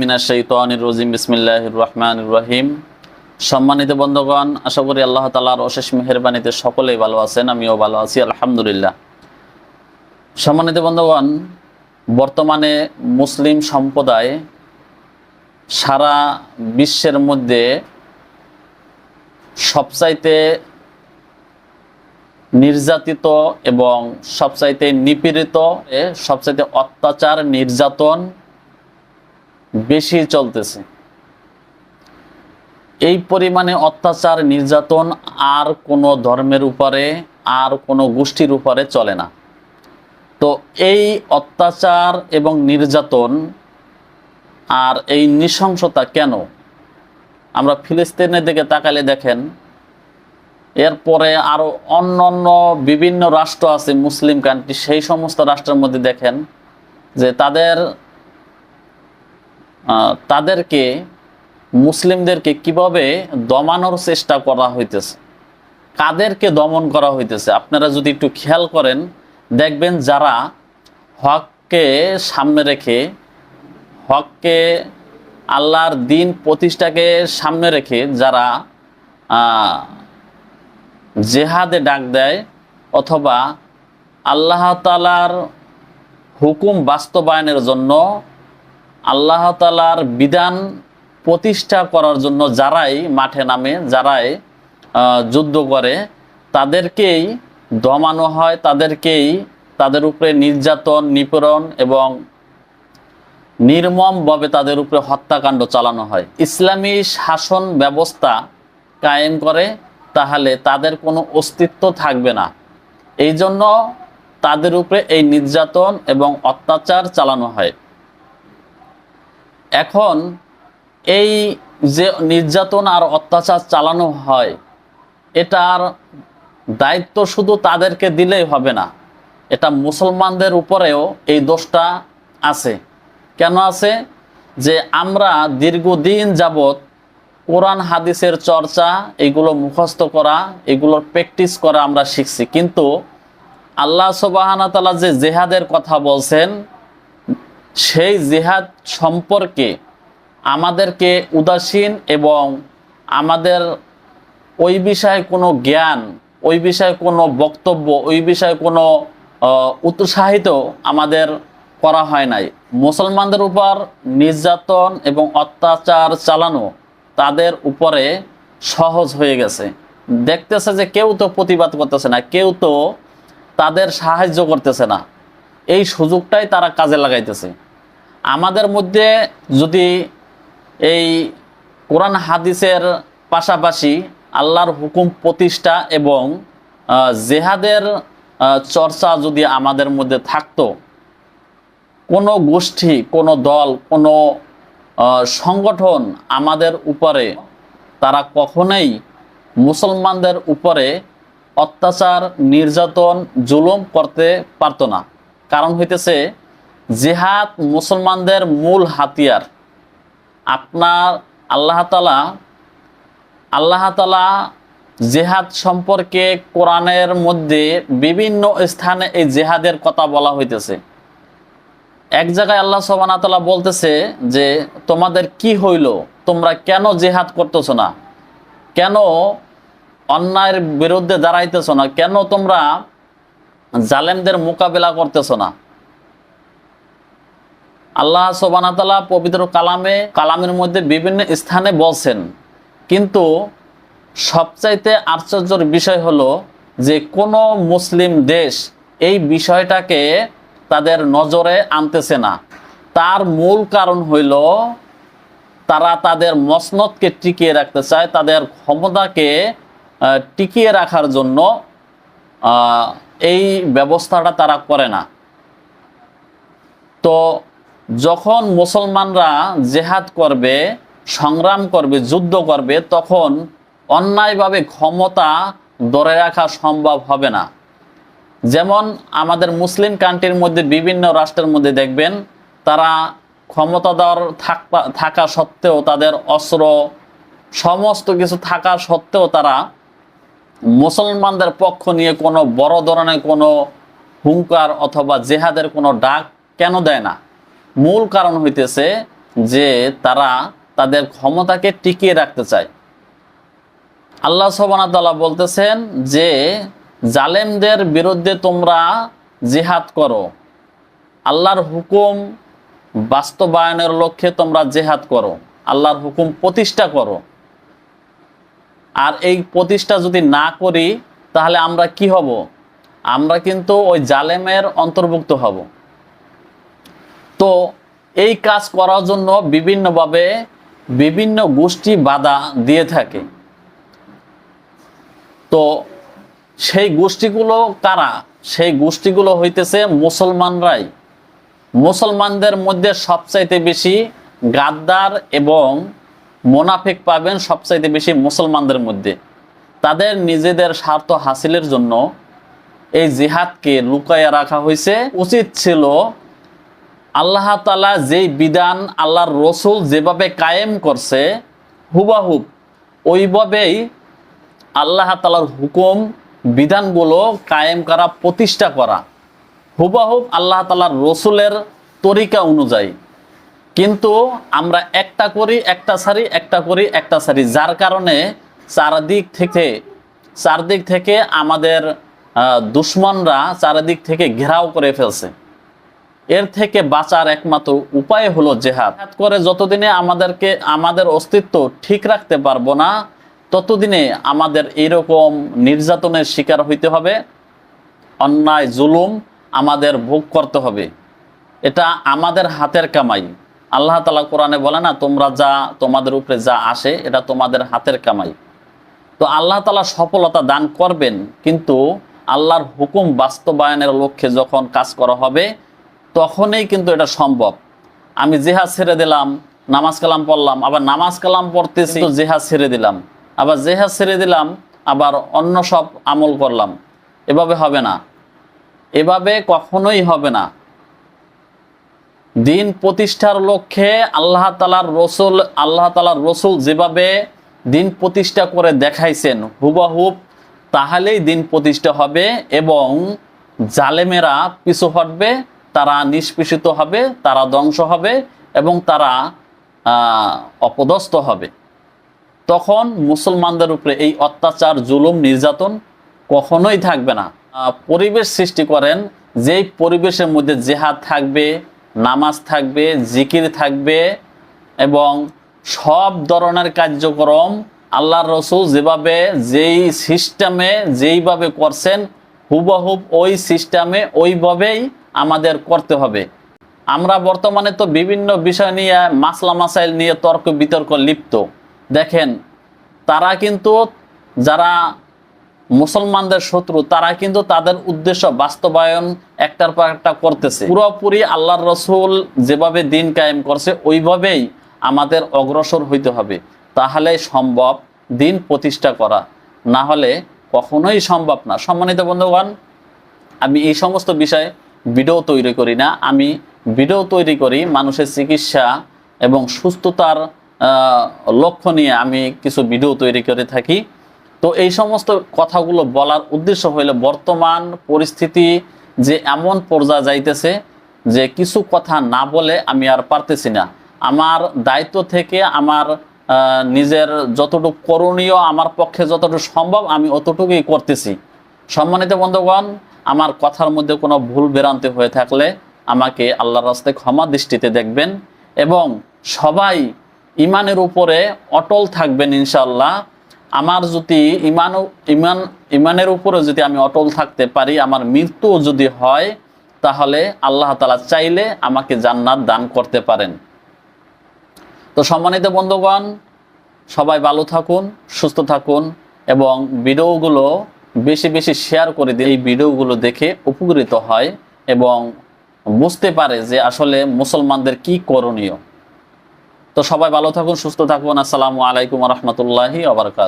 মিনা রহিম। সম্মানিত বন্ধুগণ, আশা করি আল্লাহ তালার অশেষ মেহরবানিতে সকলেই ভালো আছেন, আমিও ভালো আছি, আলহামদুলিল্লাহ। সম্মানিত বন্ধুগণ, বর্তমানে মুসলিম সম্প্রদায় সারা বিশ্বের মধ্যে সবচাইতে নির্যাতিত এবং সবচাইতে নিপীড়িত সবচাইতে অত্যাচার, নির্যাতন বেশি চলতেছে। এই পরিমাণে অত্যাচার, নির্যাতন আর কোনো ধর্মের উপরে, আর কোনো গোষ্ঠীর উপরে চলে না। তো এই অত্যাচার এবং নির্যাতন আর এই নৃশংসতা কেন? আমরা ফিলিস্তিনের দিকে তাকালে দেখেন, এরপরে আরও অন্য অন্য বিভিন্ন রাষ্ট্র আছে, মুসলিম কান্ট্রি সেই সমস্ত রাষ্ট্রের মধ্যে দেখেন যে তাদের তাদেরকে, মুসলিমদেরকে কীভাবে দমানোর চেষ্টা করা হইতেছে? কাদেরকে দমন করা হইতেছে? আপনারা যদি একটু খেয়াল করেন, দেখবেন যারা হককে সামনে রেখে, হককে আল্লাহর দিন প্রতিষ্ঠাকে সামনে রেখে যারা জেহাদে ডাক দেয় অথবা আল্লাহ তালার হুকুম বাস্তবায়নের জন্য আল্লাহ তালার বিধান প্রতিষ্ঠা করার জন্য যারাই মাঠে নামে, যারাই যুদ্ধ করে, তাদেরকেই দমানো হয়, তাদেরকেই তাদের উপরে নির্যাতন, নিপীড়ন এবং নির্মমভাবে তাদের উপরে হত্যাকাণ্ড চালানো হয়। ইসলামী শাসন ব্যবস্থা কায়েম করে, তাহলে তাদের কোনো অস্তিত্ব থাকবে না। এই জন্য তাদের উপরে এই নির্যাতন এবং অত্যাচার চালানো হয়। এখন এই যে নির্যাতন আর অত্যাচার চালানো হয়, এটার দায়িত্ব শুধু তাদেরকে দিলেই হবে না, এটা মুসলমানদের উপরেও এই দোষটা আছে। কেন আছে? যে আমরা দীর্ঘদিন যাবৎ কোরআন হাদিসের চর্চা, এগুলো মুখস্থ করা এগুলোর প্র্যাকটিস করা আমরা শিখছি। কিন্তু আল্লাহ সুবাহানা তালা যে জেহাদের কথা বলছেন সেই জেহাদ সম্পর্কে আমাদেরকে উদাসীন এবং আমাদের ওই বিষয়ে কোনো জ্ঞান, ওই বিষয়ে কোনো বক্তব্য, ওই বিষয়ে কোনো উৎসাহিত আমাদের করা হয় নাই। মুসলমানদের উপর নির্যাতন এবং অত্যাচার চালানো তাদের উপরে সহজ হয়ে গেছে। দেখতেছে যে কেউ তো প্রতিবাদ করতেছে না, কেউ তো তাদের সাহায্য করতেছে না। এই সুযোগটাই তারা কাজে লাগাইতেছে। আমাদের মধ্যে যদি এই কোরআন হাদিসের পাশাপাশি আল্লাহর হুকুম প্রতিষ্ঠা এবং জেহাদের চর্চা যদি আমাদের মধ্যে থাকতো, কোনো গোষ্ঠী, কোনো দল, কোনো সংগঠন আমাদের উপরে, তারা কখনোই মুসলমানদের উপরে অত্যাচার, নির্যাতন, জুলুম করতে পারতো না। কারণ হইতেছে, জেহাদ মুসলমানদের মূল হাতিয়ার। আপনার আল্লাহ তালা আল্লাহ তালা জেহাদ সম্পর্কে কোরআনের মধ্যে বিভিন্ন স্থানে এই জেহাদের কথা বলা হইতেছে। এক জায়গায় আল্লাহ সবানা তালা বলতেছে যে, তোমাদের কি হইল? তোমরা কেন জেহাদ করতেছ না? কেন অন্যায়ের বিরুদ্ধে দাঁড়াইতেছ না? কেন তোমরা জালেমদের মোকাবেলা করতেছ না। আল্লাহ সোবানাতালা পবিত্র কালামে, কালামের মধ্যে বিভিন্ন স্থানে বলছেন, কিন্তু সবচাইতে আশ্চর্যর বিষয় হলো যে কোনো মুসলিম দেশ এই বিষয়টাকে তাদের নজরে আনতেছে না। তার মূল কারণ হইল তারা তাদের মসনদকে টিকিয়ে রাখতে চায়, তাদের ক্ষমতাকে টিকিয়ে রাখার জন্য এই ব্যবস্থাটা তারা করে না। তো যখন মুসলমানরা জেহাদ করবে, সংগ্রাম করবে, যুদ্ধ করবে, তখন অন্যায়ভাবে ক্ষমতা ধরে রাখা সম্ভব হবে না। যেমন আমাদের মুসলিম কান্ট্রির মধ্যে, বিভিন্ন রাষ্ট্রের মধ্যে দেখবেন, তারা ক্ষমতাধর থাকা থাকা সত্ত্বেও তাদের অস্ত্র, সমস্ত কিছু থাকা সত্ত্বেও তারা মুসলমানদের পক্ষ নিয়ে কোনো বড় ধরনের কোনো হুঙ্কার অথবা জেহাদের কোনো ডাক কেন দেয় না? মূল কারণ হইতেছে যে তারা তাদের ক্ষমতাকে টিকিয়ে রাখতে চায়। আল্লাহ সবানাতাল্লাহ বলতেছেন যে, জালেমদের বিরুদ্ধে তোমরা জেহাদ করো। আল্লাহর হুকুম বাস্তবায়নের লক্ষ্যে তোমরা জেহাদ করো। আল্লাহর হুকুম প্রতিষ্ঠা করো। আর এই প্রতিষ্ঠা যদি না করি, তাহলে আমরা কি হব? আমরা কিন্তু ওই জালেমের অন্তর্ভুক্ত হব। তো এই কাজ করার জন্য বিভিন্নভাবে বিভিন্ন গোষ্ঠী বাধা দিয়ে থাকে। তো সেই গোষ্ঠীগুলো কারা? সেই গোষ্ঠীগুলো হইতেছে মুসলমানরাই। মুসলমানদের মধ্যে সবচাইতে বেশি গাদ্দার এবং মোনাফিক পাবেন সবচাইতে বেশি মুসলমানদের মধ্যে। তাদের নিজেদের স্বার্থ হাসিলের জন্য এই জিহাদকে লুকাইয়া রাখা হয়েছে। উচিত ছিল আল্লাহ তালা যেই বিধান আল্লাহর রসুল যেভাবে কায়েম করছে, হুবাহুব ওইভাবেই আল্লাহ তালার হুকুম, বিধানগুলো কায়েম করা, প্রতিষ্ঠা করা। হুবাহুব আল্লাহ তালার রসুলের তরিকা অনুযায়ী। কিন্তু আমরা একটা করি, একটা সারি, একটা করি, একটা সারি। যার কারণে চারদিক থেকে চারদিক থেকে আমাদের দুশ্মনরা চারিদিক থেকে ঘেরাও করে ফেলছে। এর থেকে বাঁচার একমাত্র উপায় হলো জেহাদ করে যতদিনে আমাদেরকে, আমাদের অস্তিত্ব ঠিক রাখতে পারব না, ততদিনে আমাদের এরকম নির্যাতনের শিকার হইতে হবে, অন্যায়, জুলুম আমাদের ভোগ করতে হবে। এটা আমাদের হাতের কামাই। আল্লাহ তালা কোরআনে বলে না, তোমরা যা, তোমাদের উপরে যা আসে, এটা তোমাদের হাতের কামাই। তো আল্লাহ তালা সফলতা দান করবেন, কিন্তু আল্লাহর হুকুম বাস্তবায়নের লক্ষ্যে যখন কাজ করা হবে, তখনই কিন্তু এটা সম্ভব। আমি জেহাদ ছেড়ে দিলাম, নামাজ কালাম পড়লাম, আবার নামাজ কালাম পড়তেছি তো ছেড়ে দিলাম, আবার জেহাদ ছেড়ে দিলাম, আবার অন্য সব আমল করলাম। এভাবে হবে না। এভাবে কখনোই হবে না। দিন প্রতিষ্ঠার লক্ষ্যে আল্লাহ তালার রসুল, আল্লাহ তালার রসুল যেভাবে দিন প্রতিষ্ঠা করে দেখাইছেন হুবাহুব তাহলেই দিন প্রতিষ্ঠা হবে এবং জালেমেরা পিছু হটবে, তারা নিষ্পেষিত হবে, তারা ধ্বংস হবে এবং তারা অপদস্থ হবে। তখন মুসলমানদের উপরে এই অত্যাচার, জুলুম, নির্যাতন কখনোই থাকবে না। পরিবেশ সৃষ্টি করেন, যেই পরিবেশের মধ্যে জেহাদ থাকবে নামাজ থাকবে, জিকির থাকবে এবং সব ধরনের কার্যক্রম আল্লাহর রসুল যেভাবে যেই সিস্টেমে যেইভাবে করছেন হুবহুব ওই সিস্টেমে ওইভাবেই আমাদের করতে হবে। আমরা বর্তমানে তো বিভিন্ন বিষয় নিয়ে, মাসলা মাসাইল নিয়ে তর্ক বিতর্ক লিপ্ত। দেখেন, তারা কিন্তু যারা মুসলমানদের শত্রু, তারা কিন্তু তাদের উদ্দেশ্য বাস্তবায়ন একটার পর একটা করতেছে। পুরোপুরি আল্লাহর রসুল যেভাবে দিন কায়েম করছে, ওইভাবেই আমাদের অগ্রসর হইতে হবে। তাহলে সম্ভব দিন প্রতিষ্ঠা করা। না হলে কখনোই সম্ভব না। সম্মানিত বন্ধুগণ, আমি এই সমস্ত বিষয়ে ভিডিও তৈরি করি না। আমি ভিডিও তৈরি করি মানুষের চিকিৎসা এবং সুস্থতার লক্ষ্য নিয়ে আমি কিছু ভিডিও তৈরি করে থাকি। তো এই সমস্ত কথাগুলো বলার উদ্দেশ্য হইলে বর্তমান পরিস্থিতি যে এমন পর্যায়ে যাইতেছে যে কিছু কথা না বলে আমি আর পারতেছি না। আমার দায়িত্ব থেকে আমার নিজের যতটুকু করণীয়, আমার পক্ষে যতটুকু সম্ভব আমি অতটুকুই করতেছি। সম্মানিত বন্ধুগণ, আমার কথার মধ্যে কোনো ভুল ভ্রান্তি হয়ে থাকলে আমাকে আল্লাহর রাস্তায় ক্ষমা দৃষ্টিতে দেখবেন এবং সবাই ইমানের উপরে অটল থাকবেন ইনশাল্লাহ আমার যদি ইমান ইমান, ইমানের উপরে যদি আমি অটল থাকতে পারি, আমার মৃত্যু যদি হয়, তাহলে আল্লাহ তালা চাইলে আমাকে জান্নাত দান করতে পারেন। তো সম্মানিত বন্ধুগণ, সবাই ভালো থাকুন, সুস্থ থাকুন এবং ভিডিওগুলো বেশি বেশি শেয়ার করে দিয়ে এই ভিডিওগুলো দেখে উপকৃত হয় এবং বুঝতে পারে যে আসলে মুসলমানদের কি করণীয়। তো সবাই ভালো থাকুন, সুস্থ থাকুন। আসসালামু আলাইকুম রহমতুল্লাহি আবরকাত